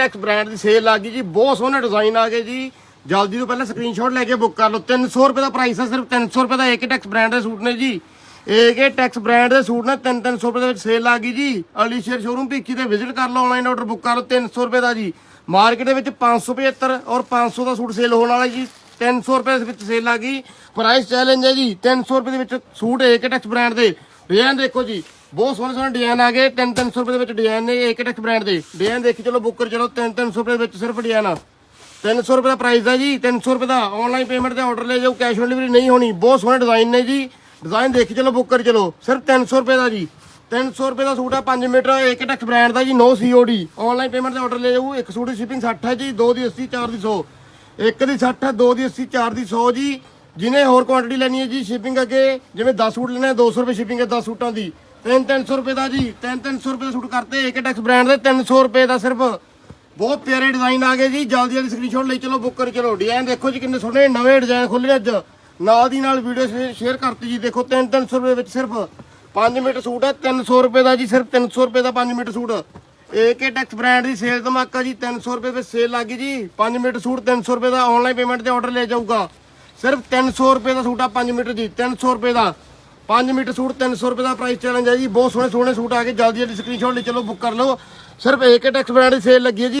ਏਕਟੈਕਸ brand ਦੀ sale ਲੱਗ ਗਈ ਜੀ, ਬਹੁਤ ਸੋਹਣੇ ਡਿਜ਼ਾਈਨ ਆ ਗਏ ਜੀ। ਜਲਦੀ ਤੋਂ ਪਹਿਲਾਂ ਸਕਰੀਨਸ਼ਾਟ ਲੈ ਕੇ ਬੁੱਕ ਕਰ ਲਓ। 300 ਰੁਪਏ ਦਾ ਪ੍ਰਾਈਸ ਹੈ ਸਿਰਫ 300 ਰੁਪਏ ਦਾ ਏਕਟੈਕਸ ਬ੍ਰਾਂਡ ਦੇ ਸੂਟ ਨੇ ਜੀ। ਏਕਟੈਕਸ ਬ੍ਰਾਂਡ ਦੇ ਸੂਟ ਨੇ 3-300 ਰੁਪਏ ਦੇ ਵਿੱਚ ਸੇਲ ਲੱਗ ਗਈ ਜੀ। ਅਲੀਸ਼ੇਰ ਸ਼ੋਰੂਮ ਭਿੱਖੀ ਤੇ ਵਿਜ਼ਿਟ ਕਰ ਲਓ ਆਨਲਾਈਨ ਆਰਡਰ ਬੁੱਕ ਕਰ ਲਓ 300 ਰੁਪਏ ਦਾ ਜੀ। ਮਾਰਕੀਟ ਦੇ ਵਿੱਚ 575 ਔਰ 500 ਦਾ ਸੂਟ ਸੇਲ ਹੋਣ ਵਾਲਾ ਜੀ। 300 ਰੁਪਏ ਦੇ ਵਿੱਚ ਸੇਲ ਆ ਗਈ। ਪ੍ਰਾਈਸ ਚੈਲੰਜ ਹੈ ਜੀ। 300 ਰੁਪਏ ਦੇ ਵਿੱਚ ਸੂਟ ਏਕਟੈਕਸ ਬ੍ਰਾਂਡ ਦੇ। ਡਿਜ਼ਾਈਨ ਦੇਖੋ ਜੀ। ਬਹੁਤ ਸੋਹਣੇ ਸੋਹਣੇ ਡਿਜ਼ਾਈਨ ਆ ਗਏ। 3-300 ਰੁਪਏ ਦੇ ਵਿੱਚ ਡਿਜ਼ਾਈਨ ਨੇ ਏਕਟੈਕਸ ਬ੍ਰਾਂਡ ਦੇ। ਡਿਜ਼ਾਈਨ ਦੇਖੀ, ਚਲੋ ਬੁੱਕ ਕਰ, ਚਲੋ 3-300 ਰੁਪਏ ਦੇ ਵਿੱਚ ਸਿਰਫ ਡਿਜ਼ਾਈਨ ਆ। 300 ਰੁਪਏ ਦਾ ਪ੍ਰਾਈਸ ਹੈ ਜੀ 300 ਰੁਪਏ ਦਾ ਆਨਲਾਈਨ ਪੇਮੈਂਟ ਤੇ ਆਰਡਰ ਲੈ ਜਾਓ ਕੈਸ਼ ਔਨ ਡਿਲੀਵਰੀ ਨਹੀਂ ਹੋਣੀ। ਬਹੁਤ ਸੋਹਣੇ ਡਿਜ਼ਾਈਨ ਨੇ ਜੀ। ਡਿਜ਼ਾਈਨ ਦੇਖੀ, ਚਲੋ ਬੁੱਕ ਕਰ, ਚਲੋ। ਸਿਰਫ 300 ਰੁਪਏ ਦਾ ਜੀ। 300 ਰੁਪਏ ਦਾ ਸੂਟ ਆ 5 ਮੀਟਰ ਏਕਟੈਕਸ ਬ੍ਰਾਂਡ ਦਾ ਜੀ, ਨੋ ਸੀਓਡੀ ਆਨਲਾਈਨ ਪੇਮੈਂਟ ਤੇ ਆਰਡਰ ਲੈ ਜਾਓ, ਇੱਕ ਸੂਟ ਦੀ ਸ਼ਿਪਿੰਗ 60 ਹੈ ਜੀ, ਦੋ ਦੀ 80 ਚਾਰ ਦੀ 100 ਇੱਕ ਦੀ 60 ਹੈ ਦੋ ਦੀ 80 ਚਾਰ ਦੀ 100 ਜੀ। ਜਿਹਨੇ ਹੋਰ ਕੁਆਂਟੀਟੀ ਲੈਣੀ ਹੈ ਜੀ ਸ਼ਿਪਿੰਗ ਅੱਗੇ, ਜਿਵੇਂ 10 ਸੂਟ ਲੈਣੇ ਆ 200 ਰੁਪਏ ਸ਼ਿਪਿੰਗ ਹੈ 10 ਸੂਟਾਂ ਦੀ। 3-300 ਰੁਪਏ ਦਾ ਜੀ 3-300 ਰੁਪਏ ਦਾ ਸੂਟ ਕਰਤੇ ਏਕਟੈਕਸ ਬ੍ਰਾਂਡ ਦੇ 300 ਰੁਪਏ ਦਾ ਸਿਰਫ ਬਹੁਤ ਪਿਆਰੇ ਡਿਜ਼ਾਈਨ ਆ ਗਏ ਜੀ ਜਲਦੀ ਜਲਦੀ ਸਕਰੀਨਸ਼ਾਟ ਲਈ ਚਲੋ ਬੁੱਕ ਕਰ ਚਲੋ ਡਿਜ਼ਾਈਨ ਦੇਖੋ ਜੀ ਕਿੰਨੇ ਸੋਹਣੇ ਨਵੇਂ ਡਿਜ਼ਾਈਨ ਖੁੱਲੇ ਅੱਜ ਨਾਲ ਦੀ ਨਾਲ ਵੀਡੀਓ ਸ਼ੇਅਰ ਕਰਤੀ ਜੀ ਦੇਖੋ 3-300 ਰੁਪਏ ਵਿੱਚ ਸਿਰਫ 5 ਮੀਟਰ ਸੂਟ ਹੈ 300 ਰੁਪਏ ਦਾ ਜੀ ਸਿਰਫ 300 ਰੁਪਏ ਦਾ 5 metre suit AK Tex brand ਦੀ ਸੇਲ ਧਮਾਕਾ ਜੀ 300 ਰੁਪਏ ਵਿੱਚ ਸੇਲ ਲੱਗੀ ਜੀ 5 ਮੀਟਰ ਸੂਟ 300 ਰੁਪਏ ਦਾ ਆਨਲਾਈਨ ਪੇਮੈਂਟ ਤੇ ਆਰਡਰ ਲੈ ਜਾਊਗਾ ਸਿਰਫ 300 ਰੁਪਏ ਦਾ ਸੂਟ ਆ 5 ਮੀਟਰ ਜੀ 300 ਰੁਪਏ ਦਾ 5 ਮੀਟਰ ਸੂਟ 300 ਰੁਪਏ ਦਾ ਪ੍ਰਾਈਸ ਚੈਲੰਜ ਹੈ ਜੀ। ਬਹੁਤ ਸੋਹਣੇ ਸੋਹਣੇ ਸੂਟ ਆ ਗਏ। ਜਲਦੀ ਜਲਦੀ ਸਕਰੀਨਸ਼ਾਟ ਲਈ ਚਲੋ ਬੁੱਕ ਕਰ ਲਓ। ਸਿਰਫ ਏਕੇ ਟੈਕਸ ਬ੍ਰਾਂਡ ਦੀ ਸੇਲ ਲੱਗੀ ਹੈ ਜੀ।